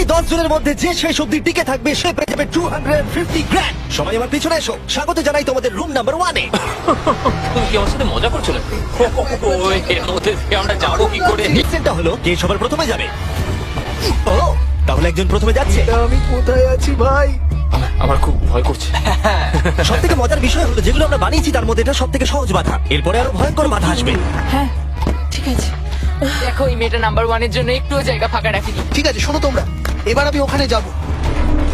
এই দশ জনের মধ্যে যে শেষ অব্দি টিকে থাকবে সে পেয়ে যাবে টু হান্ড্রেড ফিফটি গ্র্যান্ড সবাই আমার পিছনে এসো। স্বাগত জানাই তোমাদের রুম নাম্বার ওয়ানে তুমি কি আমার সাথে মজা করছ নাকি? এর মধ্যে দিয়ে আমরা যাব কি করে? ডিসিশনটা হলো কে সবার প্রথমে যাবে? ও তাহলে একজন প্রথমে যাচ্ছে। আমি কোথায় আছি ভাই? আমার- আমার খুব ভয় করছে। সব থেকে মজার বিষয় হলো যেগুলো আমরা বানিয়েছি তার মধ্যে এটা সব থেকে সহজ বাধা। এরপরে আরও ভয়ঙ্কর বাধা আসবে। হ্যাঁ ঠিক আছে। দেখো এই মেয়েটা নাম্বার ওয়ানের জন্য একটুও জায়গা ফাঁকা রাখিনি। ঠিক আছে শোনো তোমরা। এবার আমি ওখানে যাব।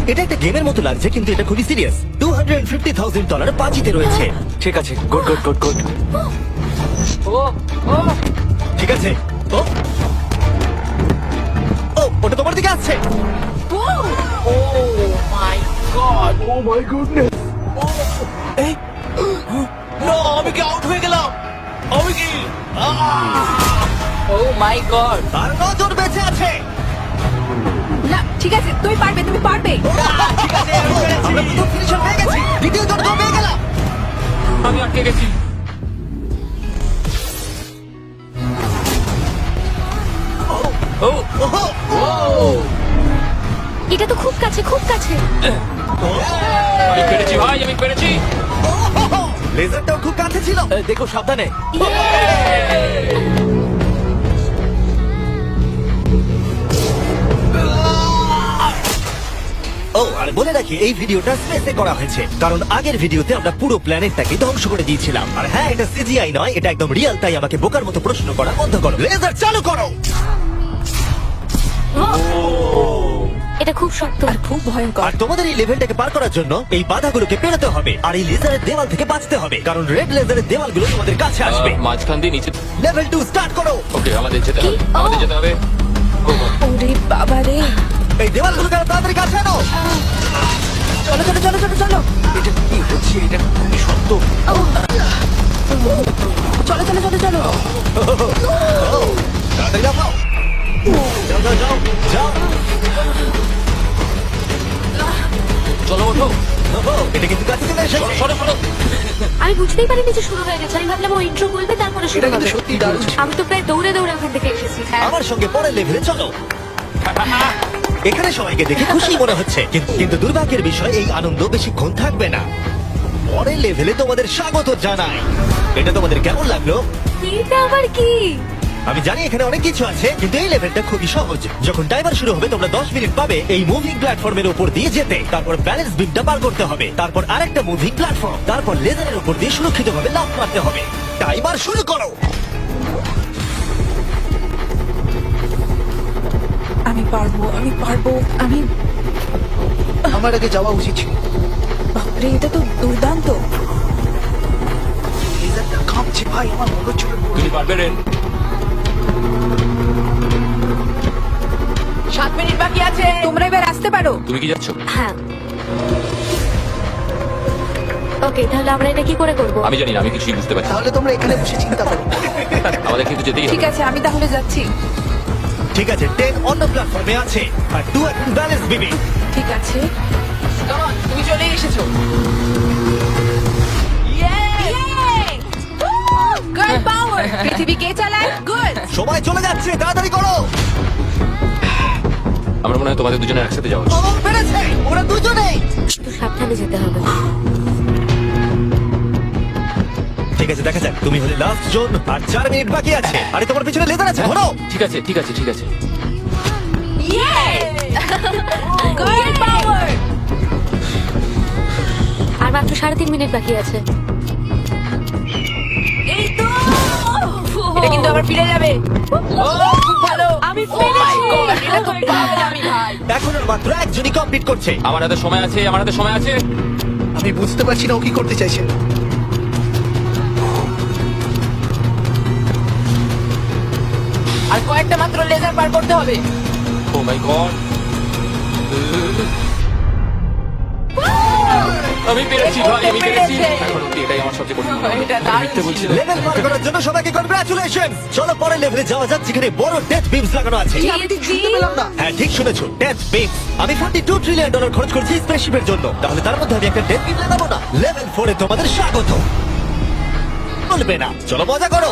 এটা একটা গেমের মতো লাগছে কিন্তু এটা খুবই serious two hundred fifty thousand dollar বাজিতে রয়েছে। ঠিক আছে গুড গুড গুড গুড ও ও। ঠিক আছে। ও। ও ওটা তোমার দিকে আসছে। ও মাই গড। ও মাই গুডনেস আমি কি আউট হয়ে গেলাম? আমি কি? ও মাই গড। আর নজন বেঁচে আছে। ঠিক আছে তুমি পারবে তুমি পারবে। আমরা প্রথম ফিনিশার পেয়ে গেছি দ্বিতীয় জন পেয়ে গেলাম। আমি আটকে গেছি। ও! এটা তো খুব কাছে খুব কাছে। আমি পেরেছি ভাই আমি পেরেছি! লেজারটাও খুব কাছে ছিল। দেখো সাবধানে। ও আর বলে রাখি এই ভিডিওটা স্পেসে করা হয়েছে। কারণ আগের ভিডিওতে আমরা পুরো প্ল্যানেটটাকে ধ্বংস করে দিয়েছিলাম। আর হ্যাঁ এটা সিজিআই নয় এটা একদম রিয়েল তাই আমাকে বোকার মতো প্রশ্ন করা বন্ধ করো। লেজার চালু করো! এটা খুব শক্ত। আর খুব ভয়ঙ্কর। আর তোমাদের এই লেভেলটাকে পার করার জন্য এই বাধাগুলোকে পেরোতে হবে আর এই লেজারের দেওয়াল থেকে বাঁচতে হবে কারণ রেড লেজারের দেওয়ালগুলো তোমাদের কাছে আসবে। আহ, মাঝখান দিয়ে নিচে লেভেল টু স্টার্ট করো! ওকে আমাদের যেতে হবে আমাদের যেতে হবে। ও, ওরে বাবা রে এই দেওয়ালগুলোকে আরও তাড়াতাড়ি কাছে আনো। চলো চলো চলো চলো চলো। এটা কি হচ্ছে? এটা খুবই শক্ত। চলো চলো চলো চলো। তাড়াতাড়ি যাও যাও যাও যাও। চলো ওঠো। এটা কিন্তু কাছে চলে এসেছে। সরো সরো আমি বুঝতেই পারিনি যে শুরু হয়ে গেছে। আমি ভাবলাম ও ইন্ট্রো বলবে তারপরে শুরু এটা হবে। সত্যি দারুণ। আমি তো প্রায় দৌড়ে দৌড়ে ওখান থেকে এসেছি হ্যাঁ। আমার সঙ্গে পরের লেভেলে চলো। এখানে সবাইকে দেখে খুশি মনে হচ্ছে। কিন্তু কিন্তু দুর্ভাগ্যের বিষয় এই আনন্দ বেশিক্ষণ থাকবে না। পরের লেভেলে তোমাদের স্বাগত জানাই। এটা তোমাদের কেমন লাগল? এটা আবার কি? আমি জানি এখানে অনেক কিছু আছে কিন্তু এই লেভেলটা খুবই সহজ। যখন টাইমার শুরু হবে তোমরা 10 মিনিট পাবে এই মুভিং প্ল্যাটফর্মের উপর দিয়ে যেতে। তারপর ব্যালেন্স বিমটা পার করতে হবে। তারপর আরেকটা মুভিং প্ল্যাটফর্ম তারপর লেজারের উপর দিয়ে সুরক্ষিতভাবে লাফ মারতে হবে। টাইমার শুরু করো! পারব আমি পারব আমি আমার আগে যাওয়া উচিত ছিল। বাপরে এটা তো দুর্দান্ত। লেজারটা কাঁপছে ভাই আমার মনে হচ্ছিল তুমি পারবে রেন সাত মিনিট বাকি আছে তোমরা এবার আসতে পারো। তুমি কি যাচ্ছ? হ্যাঁ। ওকে তাহলে আমরা এটা কি করে করব? আমি জানি না আমি কিছুই বুঝতে পারছি তাহলে তোমরা এখানে বসে চিন্তা করো। আমাদের কিন্তু যেতেই ঠিক আছে আমি তাহলে যাচ্ছি। ঠিক আছে টেন অন্য প্ল্যাটফর্মে আছে। আর টু এখন ব্যালেন্স বিবি ঠিক আছে। Come on, তুমি চলে এসেছ। পাওয়ার পৃথিবী কে চালায়? গুড চলে যাচ্ছে তাড়াতাড়ি করো। আমরা মনে হয় তোমাদের দুজনে একসাথে যাওয়া উচিত। ও পেরেছে ওরা দুজনেই। একটু সাবধানে যেতে হবে। ঠিক আছে দেখা যাক। তুমি হলে লাস্ট জোন আর চার মিনিট বাকি আছে। আরে তোমার পিছনে লেদার আছে ঘোরো ঠিক আছে ঠিক আছে ঠিক আছে। পাওয়ার আর মাত্র সাড়ে তিন মিনিট বাকি আছে। এই তো! এটা কিন্তু আবার ফিরে যাবে। ও খুব ভালো! আমি Oh এটা তো ভাই। এখন মাত্র একজনই কমপ্লিট করছে। আমার হাতে সময় আছে আমার হাতে সময় আছে। আমি বুঝতে পারছি না ও কি করতে চাইছে। আর কয়েকটা মাত্র লেজার পার করতে হবে। ও মাই গড আমি পেরেছি ভাই আমি পেরেছি। এখন অব্দি এটাই আমার সবচেয়ে কঠিন এটা মিথ্যে বলছি না। লেভেল পার করার জন্য সবাইকে কনগ্রাচুলেশন চলো পরের লেভেলে যাওয়া যাক যেখানে বড় ডেথ বিমস লাগানো আছে। আমি ঠিক শুনতে পেলাম না। হ্যাঁ ঠিক শুনেছো ডেথ বিম আমি 42 ট্রিলিয়ন ডলার খরচ করছি স্পেসশিপের জন্য। তাহলে তার মধ্যে আমি একটা ডেথ বিম লাগাবো না। লেভেল 4 এ তোমাদের স্বাগত। বলবে না। চলো মজা করো।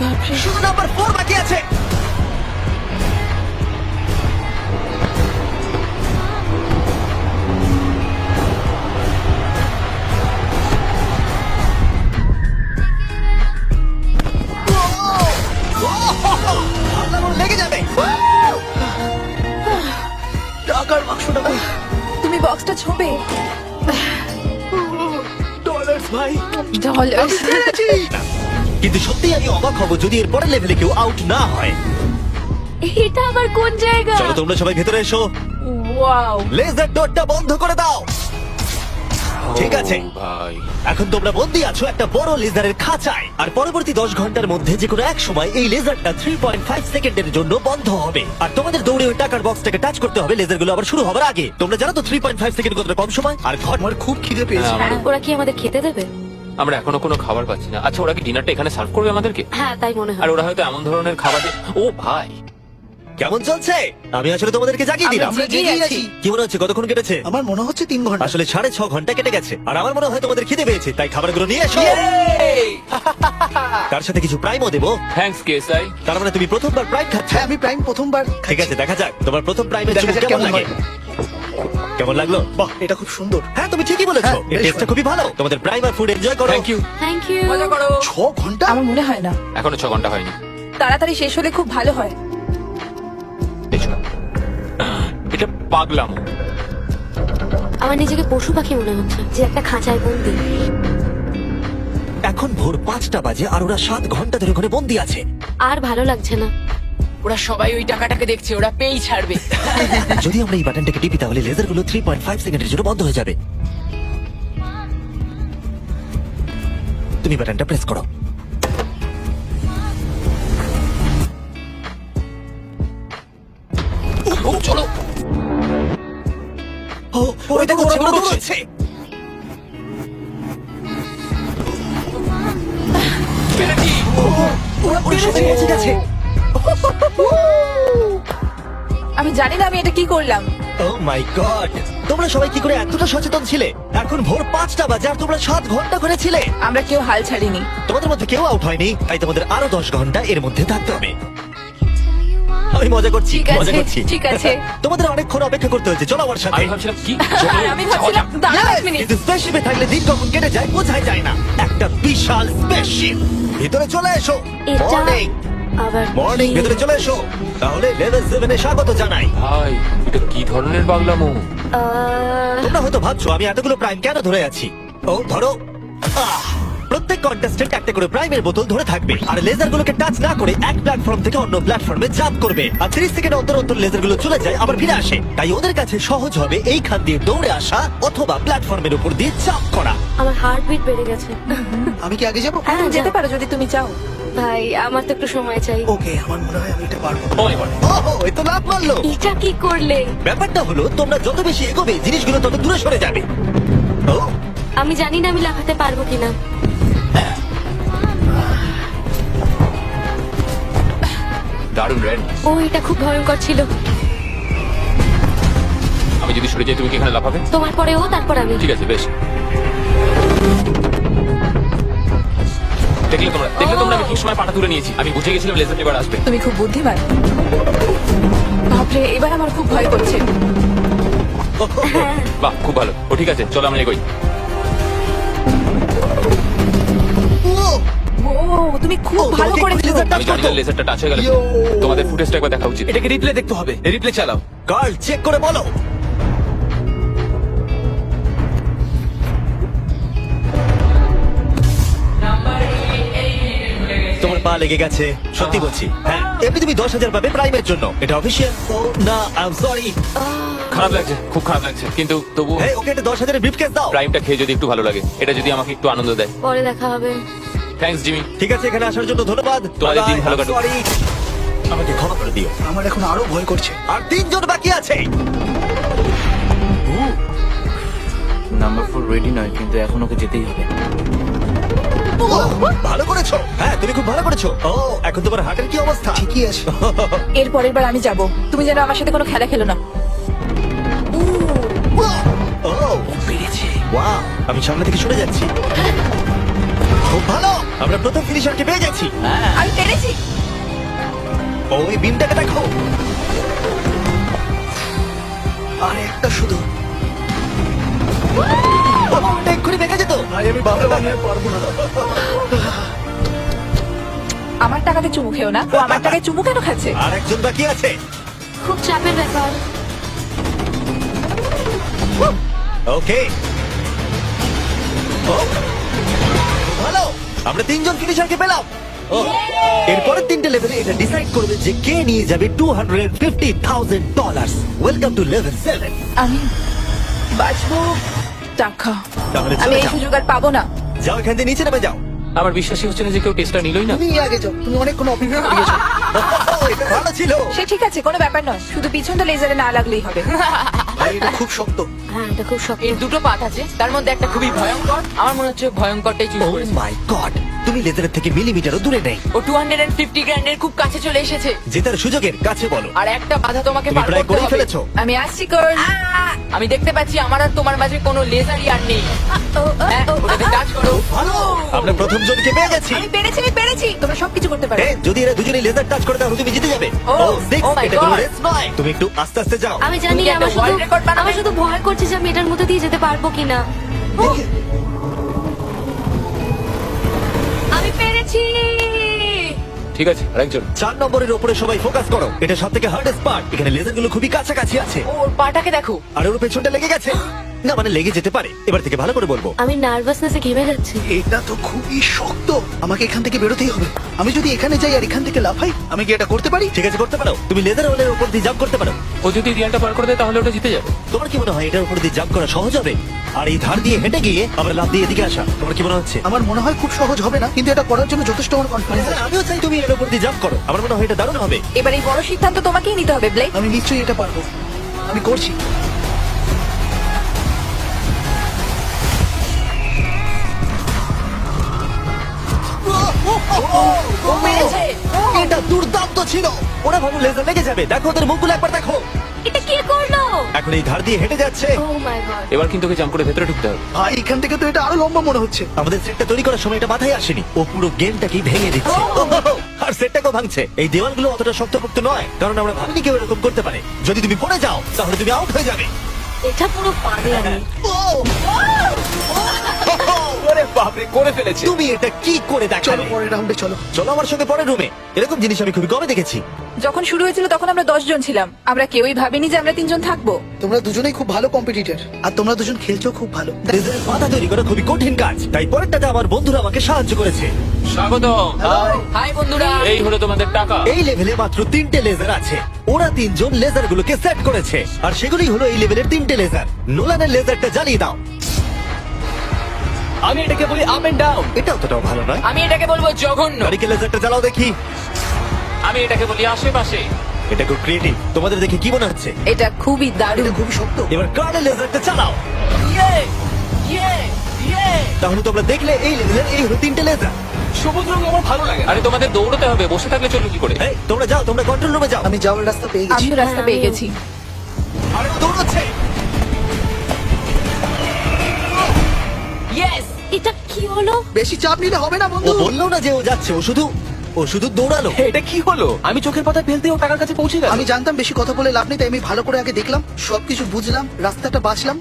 বাপরে। শুধু নাম্বার ফোর বাকি আছে। টাকার বাক্সটা তুমি বক্সটা ছোবে। ডলার্স ভাই। ডলার পেরেছি কিন্তু সত্যি আমি অবাক হব যদি এর পরের লেভেলে কেউ আউট না হয়। এটা আবার কোন জায়গা? চলো তোমরা সবাই ভেতরে এসো। ওয়াও লেজার ডোরটা বন্ধ করে দাও। ঠিক আছে। ভাই। এখন তোমরা বন্দি আছো একটা বড় লেজারের খাঁচায়। আর পরবর্তী দশ ঘণ্টার মধ্যে যে কোনো এক সময় এই লেজারটা থ্রি পয়েন্ট ফাইভ সেকেন্ডের জন্য বন্ধ হবে। আর তোমাদের দৌড়ে ওই টাকার বক্সটাকে টাচ করতে হবে। লেজারগুলো আবার শুরু হবার আগে। তোমরা জানো তো থ্রি পয়েন্ট ফাইভ সেকেন্ড কতটা কম সময়? আর ঘর আমার খুব খিদে পেয়েছে। হ্যাঁ, ওরা কি আমাদের খেতে দেবে? আমরা এখনও কোনো খাবার পাচ্ছি না। আচ্ছা ওরা কি ডিনারটা এখানে সার্ভ করবে আমাদেরকে? হ্যাঁ তাই মনে হয়। আর ওরা হয়তো এমন ধরনের খাবার দিয়ে ও ভাই। কেমন চলছে? আমি আসলে তোমাদেরকে জাগিয়ে দিলাম। আমরা জেগেই আছি কি মনে হচ্ছে কতক্ষণ কেটেছে? আমার মনে হচ্ছে তিন ঘণ্টা। আসলে সাড়ে ছ ঘণ্টা কেটে গেছে। আর আমার মনে হয় তোমাদের খিদে পেয়েছে তাই খাবারগুলো নিয়ে এসো। তার সাথে কিছু প্রাইমও দেবো। থ্যাঙ্কস কেএসআই তার মানে তুমি প্রথমবার প্রাইম খাচ্ছ। হ্যাঁ আমি প্রাইম প্রথমবার ঠিক আছে দেখা যাক তোমার প্রথম প্রাইমের দেখা চুমুক যাক কেমন কেমন লাগে? হয়। কেমন লাগল? বাহ এটা খুব সুন্দর। হ্যাঁ তুমি ঠিকই বলেছ। হ্যাঁ, এর বেশ টেস্টটা খুবই ভালো। তোমাদের প্রাইমার ফুড এনজয় করো। থ্যাংক ইউ থ্যাংক ইউ মজা করো। ছ ঘণ্টা? আমার মনে হয় না। এখনও ছ ঘণ্টা হয়নি। তাড়াতাড়ি শেষ হলে খুব ভালো হয়। এসো। এটা পাগলাম। আমার নিজেকে পশু পাখি মনে হচ্ছে যে একটা খাঁচায় বন্দি। এখন ভোর পাঁচটা বাজে আর ওরা সাত ঘণ্টা ধরে ওখানে বন্দি আছে। আর ভালো লাগছে না। ওরা সবাই ওই টাকাটাকে দেখছে ওরা পেই ছাড়বে। যদি আমরা এই বাটনটাকে টিপি তাহলে লেজারগুলো থ্রি পয়েন্ট ফাইভ সেকেন্ডের জন্য বন্ধ হয়ে যাবে। তুমি বাটনটা প্রেস করো। ও চলো। ও ওই দেখো ওরা দৌড়চ্ছে। পেরেছি। ওরা বেঁচে গেছে। আমি জানি না আমি এটা কি করলাম। ও মাই গড তোমরা সবাই কি করে এতটা সচেতন ছিলে? এখন ভোর পাঁচটা বাজে আর তোমরা সাত ঘণ্টা করে ছিলে। আমরা কেউ হাল ছাড়িনি। তোমাদের মধ্যে কেউ আউট হয়নি তাই তোমাদের আরও দশ ঘণ্টা এর মধ্যে থাকতে হবে। আমি মজা করছি ঠিক আছে, মজা করছি। ঠিক আছে। তোমাদের অনেকক্ষণ অপেক্ষা করতে হয়েছে চলো আমার সাথে। আমি ভাবছিলাম কি? আর আমি ভাবছিলাম দাঁড়াও এক মিনিট কিন্তু স্পেসশিপে থাকলে দিন কখন কেটে যায় বোঝাই যায় না। একটা বিশাল স্পেসশিপ ভিতরে চলে এসো। এটা মর্নিং আবার মর্নিং ভেতরে চলে এসো। তাহলে লেভেল সেভেনে স্বাগত জানাই। ভাই এটা কি ধরনের পাগলামো আহ, তোমরা হয়তো ভাবছ আমি এতগুলো প্রাইম কেন ধরে আছি? ও ধরো। আহ! প্রত্যেক কন্টেস্টেন্ট একটা করে প্রাইমের বোতল ধরে থাকবে। আর লেজার গুলোকে টাচ না করে এক প্ল্যাটফর্ম থেকে অন্য প্ল্যাটফর্মে জাম্প করবে। আর 30 সেকেন্ড অন্তর অন্তর লেজারগুলো চলে যায় আবার ফিরে আসে। তাই ওদের কাছে সহজ হবে এইখান দিয়ে দৌড়ে আসা অথবা প্ল্যাটফর্মের উপর দিয়ে জাম্প করা। আমার হার্টবিট বেড়ে গেছে। আমি কি আগে যাব? হ্যাঁ যেতে যেতে পারো যদি তুমি চাও। ভাই আমার তো একটু সময় চাই। ওকে আমার মনে হয় আমি এটা পারব। ওহো এ তো লাভ মারলো। এটা কি করলে? ব্যাপারটা হলো তোমরা যত বেশি এগোবে জিনিসগুলো তত দূরে সরে যাবে। ও আমি জানি না আমি লাফাতে পারব কিনা। দারুণ রেড। ও এটা খুব ভয়ঙ্কর ছিল। আমি যদি সরে যাই তুমি কি এখানে লাফাবে? তোমার পরে ও তারপর আমি। ঠিক আছে বেশ। দেখলে তোমরা দেখলে তোমরা আমি ঠিক সময় পাটা তুলে নিয়েছি। আমি বুঝে গেছিলাম লেজার এবার আসবে। তুমি খুব বুদ্ধিমান। বাপরে এবার আমার খুব ভয় করছে। বাহ খুব ভালো। ও ঠিক আছে চলো আমরা এগোই। তুমি খুব ভালো আমি জানি লেজারটা টাচ হয়ে গেল তোমাদের ফুটেজটা একবার দেখা উচিত। এটাকে রিপ্লে দেখতে হবে। রিপ্লে চালাও। কার্ল চেক করে বলো। তোমার পা লেগে গেছে সত্যি বলছি। হ্যাঁ এমনি তুমি দশ হাজার পাবে প্রাইমের জন্য। এটা অফিসিয়াল না আই সরি খারাপ লাগছে খুব খারাপ লাগছে। কিন্তু তবু হ্যাঁ ওকে একটা দশ হাজারের ব্রিফকেস দাও। প্রাইমটা খেয়ে যদি একটু ভালো লাগে এটা যদি আমাকে একটু আনন্দ দেয়। পরে দেখা হবে। থ্যাঙ্কস জিমি ঠিক আছে এখানে আসার জন্য ধন্যবাদ। তোমাদের দিন ভালো কাটুক। আমাকে ক্ষমা করে দিও। আমার এখন আরও ভয় করছে। আর তিনজন বাকি আছে। নাম্বার ফোর রেডি নয় কিন্তু এখন ওকে যেতেই হবে। ও ভালো করেছ। হ্যাঁ তুমি খুব ভালো করেছ। ও এখন তোমার হার্টের কি অবস্থা? ঠিকই আছে। এর পরের বার আমি যাব। তুমি যেন আমার সাথে কোনো খেলা খেলো না। ও পেরেছে। ওয়াও আমি সামনে থেকে সরে যাচ্ছি। খুব ভালো। আমরা প্রথম ফিনিশারকে পেয়ে যাচ্ছি। আমি পেরেছি। ও এই বিমটাকে দেখো। আর একটা শুধু। ওটা এক্ষুনি ভেঙে যেত। আমি ভাবলাম পারব না। আমার টাকাতে চুমু খেও না। ও আমার টাকায় চুমু কেন খাচ্ছে? আর একজন বাকি আছে। খুব চাপের ব্যাপার। ওকে। ও, আমরা তিনজন ফিনিশারকে পেলাম। ও, এরপরের তিনটে লেভেলে এটা ডিসাইড করবে যে কে নিয়ে যাবে two hundred fifty thousand dollar welcome to level seven আমি বাঁচবো। টাকা। তাহলে আমি চলে এই যাও। সুযোগ আর পাবো না। যাও এখান থেকে নিচে নেমে যাও। আমার বিশ্বাসই হচ্ছে না যে কেউ টেস্টটা নিলই না। তুমি আগে যাও। তুমি অনেক কোনো অপেক্ষা করিয়েছো এটা ভালো ছিল। সে ঠিক আছে কোনো ব্যাপার নয়। শুধু পিছনটা লেজারে না লাগলেই হবে। ভাই এটা খুব শক্ত। হ্যাঁ এটা খুব শক্ত। এর দুটো পাত আছে তার মধ্যে একটা খুবই ভয়ঙ্কর আমার মনে হচ্ছে ভয়ঙ্করটাই চুজ ও করেছে। মাই গড তুমি লেজারের থেকে মিলিমিটারও দূরে নেই। ও টু হান্ড্রেড ফিফটি গ্র্যান্ডের খুব কাছে চলে এসেছে। জেতার সুযোগের কাছে বলো। আর একটা বাধা তোমাকে তুমি পার প্রায় করতে করেই হবে। ফেলেছো। আমি আসছি কর্ল আমি দেখতে পাচ্ছি আমার আর তোমার মাঝে কোনো লেজারই আর নেই। হ্যাঁ, ওটাতে টাচ করো। আমরা প্রথম জনকে পেয়ে গেছি। আমি পেরেছি আমি পেরেছি। তোমরা সবকিছু করতে পারো। এ, যদি এরা দুজনেই লেজার টাচ করে তাহলে তুমি জিতে যাবে। ও, ও six, oh my এটা কোনো God. রেস নয় তুমি একটু আস্তে আস্তে যাও। আমি জানি তুমি কি আমার একটা শুধু world record বানাবে? আমার শুধু ভয় করছে যে আমি এটার মধ্যে দিয়ে যেতে পারব কিনা। পেরেছি ঠিক আছে আরেকজন চার নম্বরের উপরে সবাই ফোকাস করো। এটা সব থেকে হার্ডেস্ট পার্ট এখানে লেজারগুলো খুবই কাছাকাছি আছে। ওর পাটাকে দেখো। আর ওর পেছনটা লেগে গেছে। না মানে লেগে যেতে পারে। এবার থেকে ভালো করে বলব। আমি নার্ভাসনেসে ঘেমে যাচ্ছি। এটা তো খুবই শক্ত। আমাকে এখান থেকে বেরোতেই হবে। আমি যদি এখানে যাই আর এখান থেকে লাফাই আমি কি এটা করতে পারি? ঠিক আছে করতে পারো। তুমি লেদার ওয়ালের উপর দিয়ে জাম্প করতে পারো। ও যদি রিয়ালটা পার করে দেয় তাহলে ওটা জিতে যাবে। তোমার কি মনে হয় এটার উপর দিয়ে জাম্প করা সহজ হবে? আর এই ধার দিয়ে হেঁটে গিয়ে আবার লাভ দিয়ে এদিকে আসা তোমার কি মনে হচ্ছে? আমার মনে হয় খুব সহজ হবে না কিন্তু এটা করার জন্য যথেষ্ট আমার কনফিডেন্স আছে। আমিও চাই তুমি এর উপর দিয়ে জাম্প করো। আমার মনে হয় এটা দারুণ হবে। এবার এই বড় সিদ্ধান্ত তোমাকেই নিতে হবে ব্লেক আমি নিশ্চয়ই এটা পারব। আমি করছি। ও পেরেছে এটা দুর্দান্ত ছিল। ওরা ভালো লেজার লেগে যাবে। দেখো ওদের মুখগুলো একবার দেখো। এটা কে করল? এখন এই ধার দিয়ে হেঁটে যাচ্ছে। ও মাই গড এবার কিন্তু ওকে জাম্প করে ভেতরে ঢুকতে হবে। ভাই এখান থেকে তো এটা আরও লম্বা মনে হচ্ছে। আমাদের সেটটা তৈরি করার সময় এটা মাথায় আসেনি। ও পুরো গেমটাকেই ভেঙে দিচ্ছে। আর সেটটাকেও ভাঙছে। এই দেওয়ালগুলো অতটা শক্তপোক্ত নয়। কারণ আমরা ভাবিনি কেউ এরকম করতে পারে। যদি তুমি পড়ে যাও তাহলে তুমি আউট হয়ে যাবে। এটা পুরো পাগলামি। ওরে বাপরে করে ফেলেছে। তুমি এটা কি করে চলো দেখালে পরের রাউন্ডে চলো। চলো আমার সঙ্গে পরের রুমে এরকম জিনিস আমি খুবই কমে দেখেছি। যখন শুরু হয়েছিল তখন আমরা দশ জন ছিলাম। আমরা কেউই ভাবিনি যে আমরা তিনজন থাকব। তোমরা দুজনেই খুব ভালো কম্পিটিটর আর তোমরা দুজন খেলছো খুব ভালো। লেজারের মাথা তৈরি করা খুবই কঠিন কাজ। তাই পরেরটাতে আমার বন্ধুরা আমাকে সাহায্য করেছে। স্বাগত হাই বন্ধুরা। এই হলো তোমাদের টাকা। এই লেভেলে মাত্র তিনটে লেজার আছে। ওরা তিনজন লেজার গুলোকে সেট করেছে। আর সেগুলোই হলো এই লেভেলের তিনটে লেজার নোলানের লেজারটা জ্বালিয়ে দাও। আমি এটাকে বলি আপ এন্ড ডাউন এটা অতটাও ভালো নয়। আমি এটাকে বলব জঘন্য। গাড়িকে লেজারটা জ্বালাও দেখি। আমি এটাকে বলি আশেপাশে। এটা খুব ক্রিয়েটিভ তোমাদের দেখে কি মনে হচ্ছে? এটা খুবই দারুণ। খুবই শক্ত। এবার কার্ডের লেজারটা চালাও। ইয়ে ইয়ে ইয়ে। তাহলে তোমরা দেখলে এই লেভেলের এই হলো তিনটে লেজার সবুজ রং আমার ভালো লাগে আরে তোমাদের দৌড়তে হবে বসে থাকলে চলবে কি করে? এই তোমরা যাও তোমরা কন্ট্রোল রুমে যাও। আমি যাওয়ার রাস্তা পেয়ে গেছি। আমিও রাস্তা পেয়ে গেছি। আরে দৌড়চ্ছে। বেশি চাপ নিলে হবে না ও বন্ধু বলল না যে ও যাচ্ছে ও শুধু ও শুধু দৌড়ালো। এটা কি হলো? আমি চোখের পাতা ফেলতে ও টাকার কাছে পৌঁছে গেল। আমি জানতাম বেশি কথা বলে লাভ নেই তাই আমি ভালো করে আগে দেখলাম সবকিছু বুঝলাম রাস্তাটা বাঁচলাম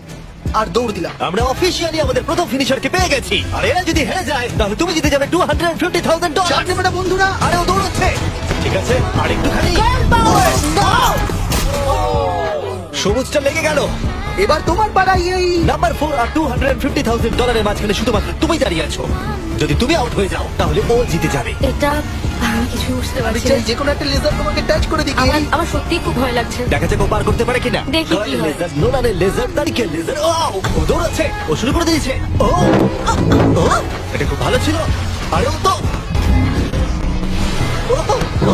আর দৌড় দিলাম। আমরা অফিসিয়ালি আমাদের প্রথম ফিনিশারকে পেয়ে গেছি। আর এরা যদি হেরে যায় তাহলে তুমি জিতে যাবে টু হান্ড্রেড ফিফটি থাউজেন্ড চাপ ডলার নেবে না বন্ধুরা। আরে ও দৌড়চ্ছে। ঠিক আছে আর একটুখানি সবুজটা লেগে গেল। এবার তোমার পাড়াই এই নাম্বার ফোর আর টু হান্ড্রেড ফিফটি থাউজেন্ড ডলারের মাঝখানে শুধুমাত্র তুমি দাঁড়িয়ে আছো। যদি তুমি আউট হয়ে যাও তাহলে ও জিতে যাবে। এটা আমি কিছু বুঝতে আমি পারছি চাই না। যে কোনো একটা লেজার তোমাকে টাচ করে দিকে। আমার আমার সত্যিই খুব ভয় লাগছে। দেখা যাক ও পার করতে পারে কিনা। দেখি কি হয়। লেজার নোলানের লেজার তারিখের লেজার ও ও দৌড়াচ্ছে। ও শুরু করে দিয়েছে। ও ও এটা খুব ভালো ছিল। আরে ও তো ও, ও,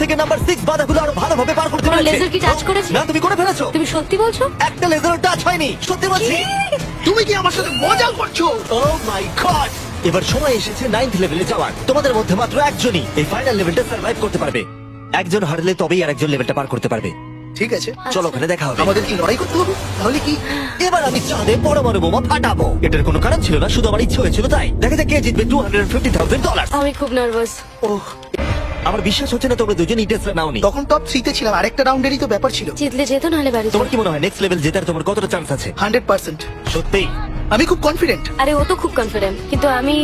থেকে নাম্বার সিক্স বাধাগুলো আরও ভালোভাবে পার করতে তোমার পেরেছে। laser কি touch করেছে? না তুমি করে ফেলেছো। তুমি সত্যি বলছো? একটা লেজারও টাচ হয়নি সত্যি বলছি। তুমি কি আমার সাথে মজা করছ? ও মাই গড এবার সময় এসেছে নাইন্থ লেভেলে যাওয়ার। তোমাদের মধ্যে মাত্র একজনই এই ফাইনাল লেভেলটা সার্ভাইভ করতে পারবে। একজন হারলে তবেই আরেকজন লেভেলটা পার করতে পারবে। ঠিক আছে। চলো ওখানে দেখা হবে। আমাদের কি লড়াই করতে হবে। তাহলে কি? এবার আমি চাঁদে পরমাণু বোমা ফাটাবো। এটার কোনো কারণ ছিল না শুধু আমার ইচ্ছে হয়েছিল তাই। দেখা যাক কে জিতবে two hundred fifty thousand dollar আমি খুব নার্ভাস ওহ আমার বিশ্বাস হচ্ছে না তোমরা দুজন ইটেস্টরা নাওনি। তখন টপ থ্রিতে ছিলাম আরেকটা রাউন্ডেরই তো ব্যাপার ছিল। জিতলে যেত নাহলে বাড়ি তোমার কি মনে হয় নেক্সট লেভেল জেতার তোমার কতটা চান্স আছে? Hundred percent. সত্যি আমি খুব কনফিডেন্ট আরে ও তো খুব কনফিডেন্ট কিন্তু আমি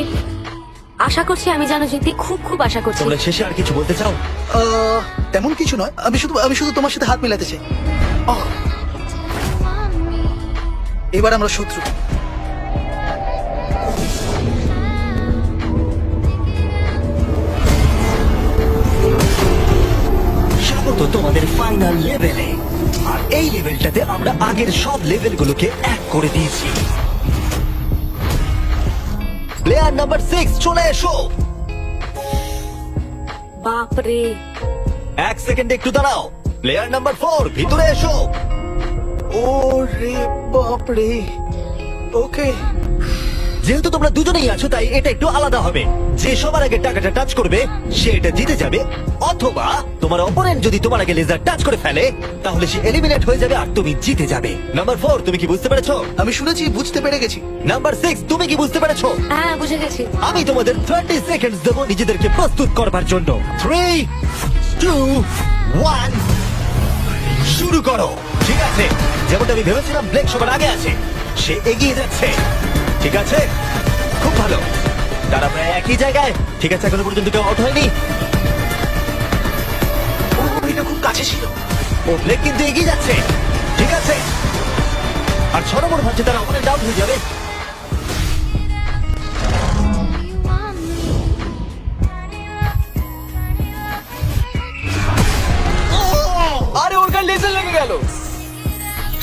আশা করছি আমি জানো জিততে খুব খুব আশা করছি। তোমরা শেষে আর কিছু বলতে চাও? তেমন কিছু নয়। আমি শুধু আমি শুধু তোমার সাথে হাত মেলাতে চাই। আহ। এবার আমরা শত্রু। স্বাগত তোমাদের ফাইনাল লেভেলে আর এই লেভেলটাতে আমরা আগের সব লেভেলগুলোকে এক করে দিয়েছি। প্লেয়ার নাম্বার সিক্স চলে এসো। বাপরে। এক সেকেন্ড একটু দাঁড়াও। প্লেয়ার নাম্বার ফোর ভিতরে এসো। ও রে বাপ রে ওকে। যেহেতু তোমরা দুজনেই আছো তাই এটা একটু আলাদা হবে। যে সবার আগে টাকাটা টাচ করবে সে এটা জিতে যাবে। অথবা তোমার অপোনেন্ট যদি তোমার আগে লেজার টাচ করে ফেলে তাহলে সে এলিমিনেট হয়ে যাবে আর তুমি জিতে যাবে। নাম্বার ফোর তুমি কি বুঝতে পেরেছ? আমি শুনেছি বুঝতে পেরে গেছি। নাম্বার সিক্স তুমি কি বুঝতে পেরেছ? হ্যাঁ বুঝে গেছি। আমি তোমাদের থার্টি সেকেন্ড দেবো নিজেদেরকে প্রস্তুত করবার জন্য। থ্রি টু ওয়ান শুরু করো। ঠিক আছে? যেমনটা আমি ভেবেছিলাম ব্লেক সবার আগে আছে। সে এগিয়ে যাচ্ছে। ঠিক আছে? খুব ভালো। তারা প্রায় একই জায়গায়। ঠিক আছে, এখনও পর্যন্ত কেউ আউট হয়নি। খুব কাছে ছিল। ও কিন্তু এগিয়ে যাচ্ছে। ঠিক আছে। আর ছ নম্বর ভাবছে তারা অনেক ডাউন হয়ে যাবে। আরে ওর গায়ে লেজার লেগে গেল।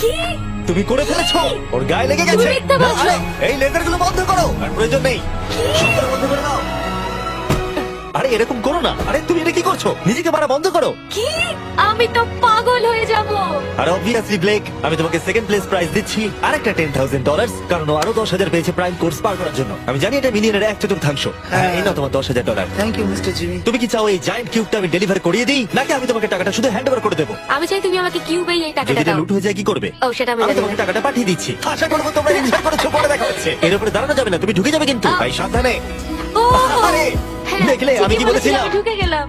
কি? তুমি করে ফেলেছো। ওর গায়ে লেগে গেছে। আরে, এই লেজারগুলো বন্ধ করো। আর প্রয়োজন নেই। বন্ধ করে দাও। এরকম করো না। আরে তুমি এটা কি করছ? নিজেকে মারা বন্ধ করো। কি? আমি তো পাগল হয়ে যাব। আর অবভিয়াসলি ব্লেক আমি তোমাকে সেকেন্ড প্লেস প্রাইজ দিচ্ছি। আরেকটা টেন থাউজেন্ড ডলার কারণ ও আরও দশ হাজার পেয়েছে প্রাইম কোর্স পার করার জন্য। আমি জানি এটা মিলিয়নের এক চতুর্থাংশ হ্যাঁ। এই না তোমার দশ হাজার dollar thank you mister Jimmy তুমি কি চাও এই জায়েন্ট কিউবটা আমি ডেলিভার করিয়ে দিই? নাকি আমি তোমাকে টাকাটা শুধু হ্যান্ড ওভার করে দেবো? আমি চাই তুমি আমাকে কিউবেই এই যদি টাকাটা এটা দাও। লুট হয়ে যায় কি করবে? ও, সেটা আমি জানি তোমাকে না। টাকাটা পাঠিয়ে দিচ্ছি। আশা করব তোমরা এনজয় করেছ পরে দেখা হচ্ছে। এর উপরে দাঁড়ানো যাবে না তুমি ঢুকে যাবে কিন্তু। আহ। ভাই সাবধানে। আরে, হ্যাঁ, দেখলে আমি কি বলেছিলাম? ঢুকে গেলাম